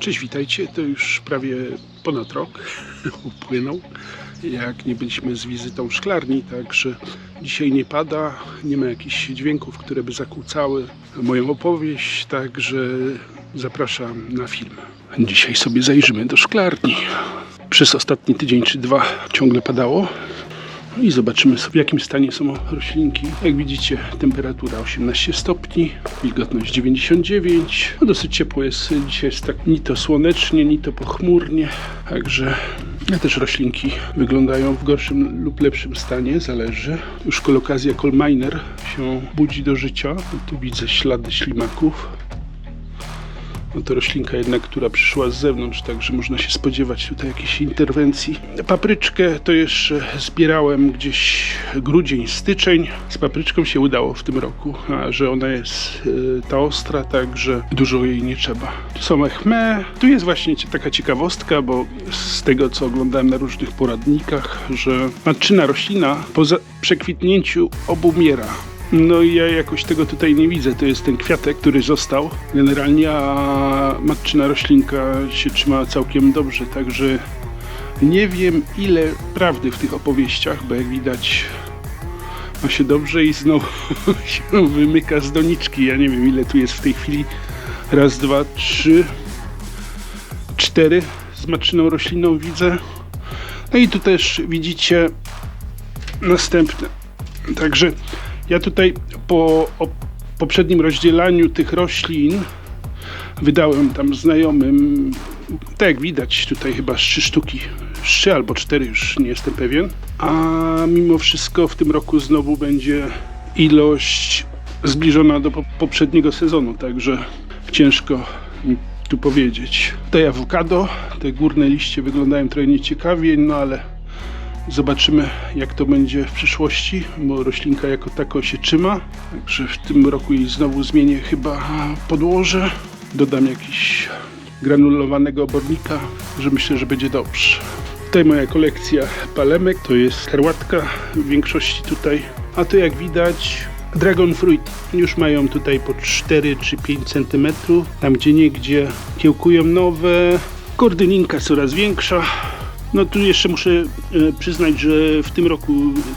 Cześć, witajcie. To już prawie ponad rok upłynął, jak nie byliśmy z wizytą w szklarni, także dzisiaj nie pada, nie ma jakichś dźwięków, które by zakłócały moją opowieść, także zapraszam na film. Dzisiaj sobie zajrzymy do szklarni. Przez ostatni tydzień czy dwa ciągle padało, i zobaczymy sobie w jakim stanie są roślinki. Jak widzicie temperatura 18 stopni, wilgotność 99. No dosyć ciepło jest, dzisiaj jest tak ni to słonecznie, ni to pochmurnie. Także też roślinki wyglądają w gorszym lub lepszym stanie, zależy. Już kolokazja Colminer się budzi do życia. Tu widzę ślady ślimaków. No to roślinka jednak, która przyszła z zewnątrz, także można się spodziewać tutaj jakiejś interwencji. Papryczkę to jeszcze zbierałem gdzieś grudzień, styczeń. Z papryczką się udało w tym roku, a że ona jest y, ta ostra, także dużo jej nie trzeba. Tu są echme. Tu jest właśnie taka ciekawostka, bo z tego co oglądałem na różnych poradnikach, że matczyna roślina po przekwitnięciu obumiera. No i ja jakoś tego tutaj nie widzę. To jest ten kwiatek, który został generalnie, a matczyna roślinka się trzyma całkiem dobrze, także nie wiem ile prawdy w tych opowieściach, bo jak widać ma się dobrze i znowu się wymyka z doniczki. Ja nie wiem ile tu jest w tej chwili. Raz, dwa, trzy, cztery z matczyną rośliną widzę. No i tu też widzicie następne. Także ja tutaj po poprzednim rozdzielaniu tych roślin wydałem tam znajomym, tak jak widać tutaj chyba trzy sztuki, trzy albo cztery już nie jestem pewien, a mimo wszystko w tym roku znowu będzie ilość zbliżona do po- poprzedniego sezonu, także ciężko mi tu powiedzieć. Tutaj awokado, te górne liście wyglądają trochę nieciekawie, no ale Zobaczymy, jak to będzie w przyszłości, bo roślinka jako tako się trzyma. Także w tym roku jej znowu zmienię chyba podłoże. Dodam jakiś granulowanego obornika, że myślę, że będzie dobrze. Tutaj moja kolekcja palemek, to jest herłatka w większości tutaj. A tu jak widać Dragon Fruit już mają tutaj po 4 czy 5 cm. Tam gdzie niegdzie kiełkują nowe. Kordyninka coraz większa. No tu jeszcze muszę e, przyznać, że w tym roku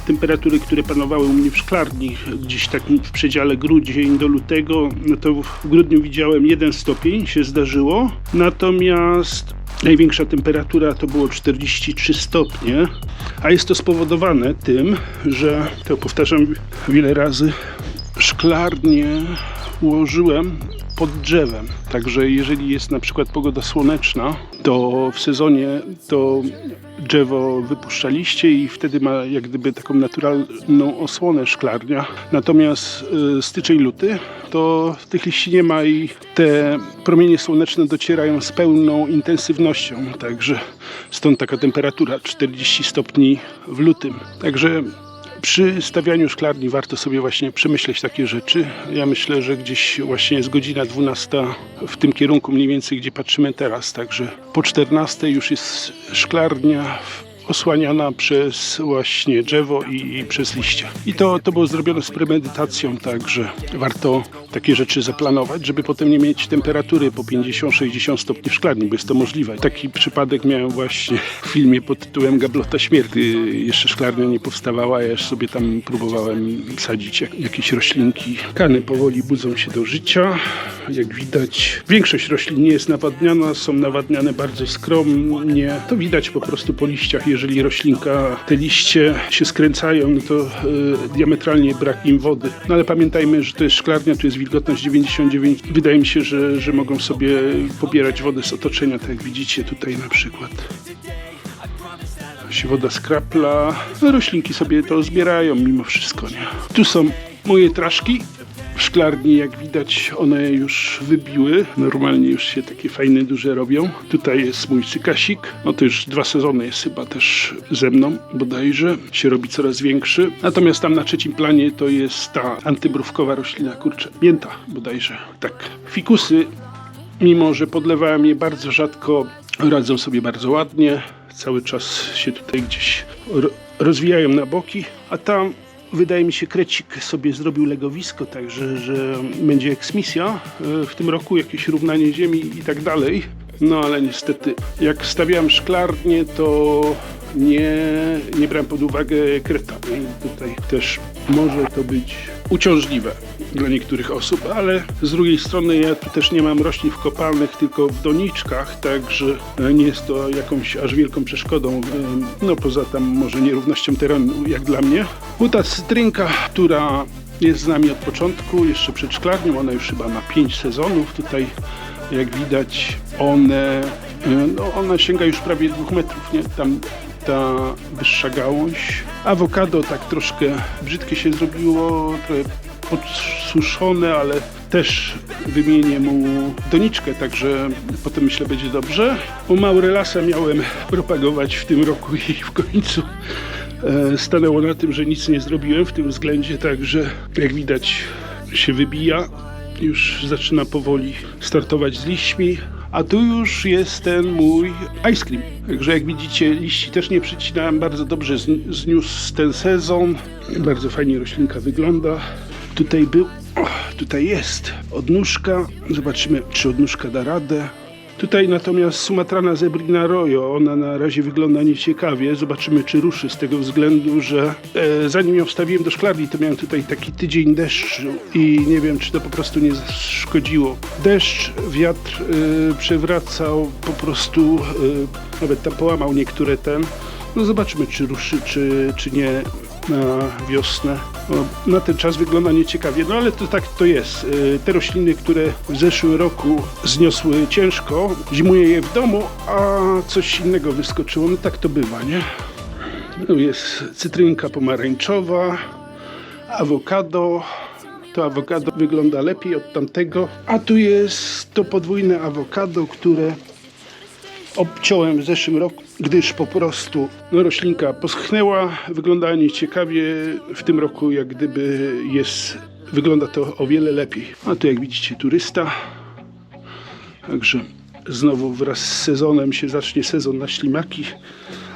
temperatury, które panowały u mnie w szklarni, gdzieś tak w przedziale grudzień do lutego, no to w grudniu widziałem 1 stopień się zdarzyło, natomiast największa temperatura to było 43 stopnie, a jest to spowodowane tym, że, to powtarzam wiele razy, szklarnię ułożyłem pod drzewem. Także jeżeli jest na przykład pogoda słoneczna, to w sezonie to drzewo wypuszcza liście i wtedy ma jak gdyby taką naturalną osłonę szklarnia. Natomiast y, styczeń, luty to tych liści nie ma i te promienie słoneczne docierają z pełną intensywnością. Także stąd taka temperatura 40 stopni w lutym. Także przy stawianiu szklarni warto sobie właśnie przemyśleć takie rzeczy. Ja myślę, że gdzieś właśnie jest godzina 12 w tym kierunku mniej więcej, gdzie patrzymy teraz. Także po 14 już jest szklarnia osłaniana przez właśnie drzewo i, i przez liście. I to, to było zrobione z premedytacją, także warto takie rzeczy zaplanować, żeby potem nie mieć temperatury po 50-60 stopni w szklarni, bo jest to możliwe. Taki przypadek miałem właśnie w filmie pod tytułem Gablota Śmierci. Jeszcze szklarnia nie powstawała, ja już sobie tam próbowałem sadzić jak, jakieś roślinki. Kany powoli budzą się do życia. Jak widać, większość roślin nie jest nawadniana, są nawadniane bardzo skromnie. To widać po prostu po liściach, jeżeli roślinka, te liście się skręcają, no to e, diametralnie brak im wody. No ale pamiętajmy, że to jest szklarnia, tu jest wilgotność 99. Wydaje mi się, że, że mogą sobie pobierać wodę z otoczenia, tak jak widzicie tutaj na przykład się woda skrapla. No, roślinki sobie to zbierają mimo wszystko, nie? Tu są moje traszki. Szklarni, jak widać, one już wybiły. Normalnie już się takie fajne, duże robią. Tutaj jest mój cykasik. No to już dwa sezony jest chyba też ze mną bodajże. Się robi coraz większy. Natomiast tam na trzecim planie to jest ta antymrówkowa roślina, kurczę, mięta bodajże. Tak. Fikusy mimo że podlewałem je bardzo rzadko, radzą sobie bardzo ładnie. Cały czas się tutaj gdzieś ro- rozwijają na boki, a tam wydaje mi się krecik sobie zrobił legowisko, także że będzie eksmisja e, w tym roku, jakieś równanie ziemi i tak dalej. No ale niestety, jak stawiałem szklarnię, to nie, nie brałem pod uwagę kreta. I tutaj też może to być uciążliwe dla niektórych osób, ale z drugiej strony ja tu też nie mam roślin wkopalnych, tylko w doniczkach, także e, nie jest to jakąś aż wielką przeszkodą, e, no poza tam może nierównością terenu jak dla mnie. Buta cytrynka, która jest z nami od początku, jeszcze przed szklarnią, ona już chyba ma 5 sezonów tutaj, jak widać one, e, no ona sięga już prawie 2 metrów, nie? Tam ta wyższa gałąź. Awokado tak troszkę brzydkie się zrobiło, trochę podsuszone, ale też wymienię mu doniczkę, także potem myślę będzie dobrze. U Maurelasa miałem propagować w tym roku i w końcu e, stanęło na tym, że nic nie zrobiłem w tym względzie, także jak widać się wybija. Już zaczyna powoli startować z liśćmi. A tu już jest ten mój ice cream. Także jak widzicie, liści też nie przycinałem. Bardzo dobrze zn- zniósł ten sezon. Bardzo fajnie roślinka wygląda. Tutaj był, tutaj jest odnóżka. Zobaczymy, czy odnóżka da radę. Tutaj natomiast Sumatrana zebrina rojo, ona na razie wygląda nieciekawie. Zobaczymy, czy ruszy z tego względu, że e, zanim ją wstawiłem do szklarni, to miałem tutaj taki tydzień deszczu i nie wiem, czy to po prostu nie zaszkodziło. Deszcz, wiatr e, przewracał po prostu, e, nawet tam połamał niektóre ten. No zobaczymy, czy ruszy, czy, czy nie na wiosnę. No, na ten czas wygląda nieciekawie, no ale to tak to jest. Y, Te rośliny, które w zeszłym roku zniosły ciężko, zimuję je w domu, a coś innego wyskoczyło. No tak to bywa, nie? Tu jest cytrynka pomarańczowa, awokado. To awokado wygląda lepiej od tamtego. A tu jest to podwójne awokado, które obciąłem w zeszłym roku, gdyż po prostu no, roślinka poschnęła, wyglądała nieciekawie. W tym roku jak gdyby jest, wygląda to o wiele lepiej. A tu jak widzicie turysta. Także znowu wraz z sezonem się zacznie sezon na ślimaki.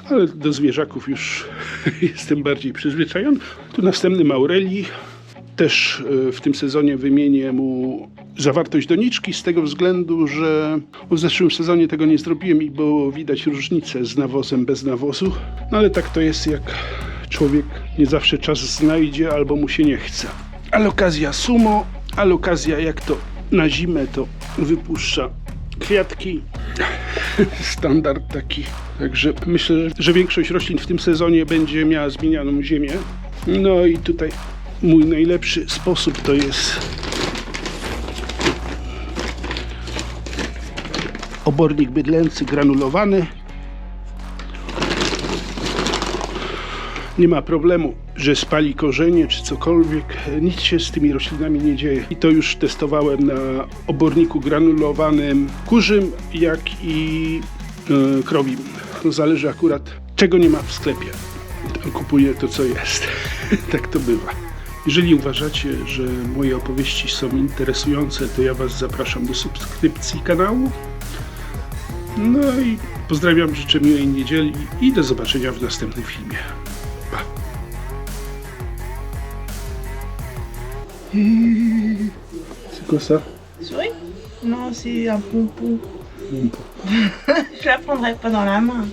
Ale do zwierzaków już jestem bardziej przyzwyczajony. Tu następny Maureli. Też e, w tym sezonie wymienię mu zawartość doniczki z tego względu, że w zeszłym sezonie tego nie zrobiłem i było widać różnicę z nawozem bez nawozu. No ale tak to jest, jak człowiek nie zawsze czas znajdzie albo mu się nie chce. Alokazja sumo, alokazja jak to na zimę to wypuszcza kwiatki. Standard taki. Także myślę, że większość roślin w tym sezonie będzie miała zmienianą ziemię. No i tutaj mój najlepszy sposób to jest obornik bydlęcy granulowany. Nie ma problemu, że spali korzenie czy cokolwiek. Nic się z tymi roślinami nie dzieje. I to już testowałem na oborniku granulowanym kurzym, jak i e, krowim. To zależy akurat czego nie ma w sklepie. Kupuję to co jest. tak to bywa. Jeżeli uważacie, że moje opowieści są interesujące, to ja Was zapraszam do subskrypcji kanału. No i pozdrawiam, życzę miłej niedzieli i do zobaczenia w następnym filmie. Pa. C'est quoi ça Souris Non, c'est un pompon. Je la prendrai pas dans la main.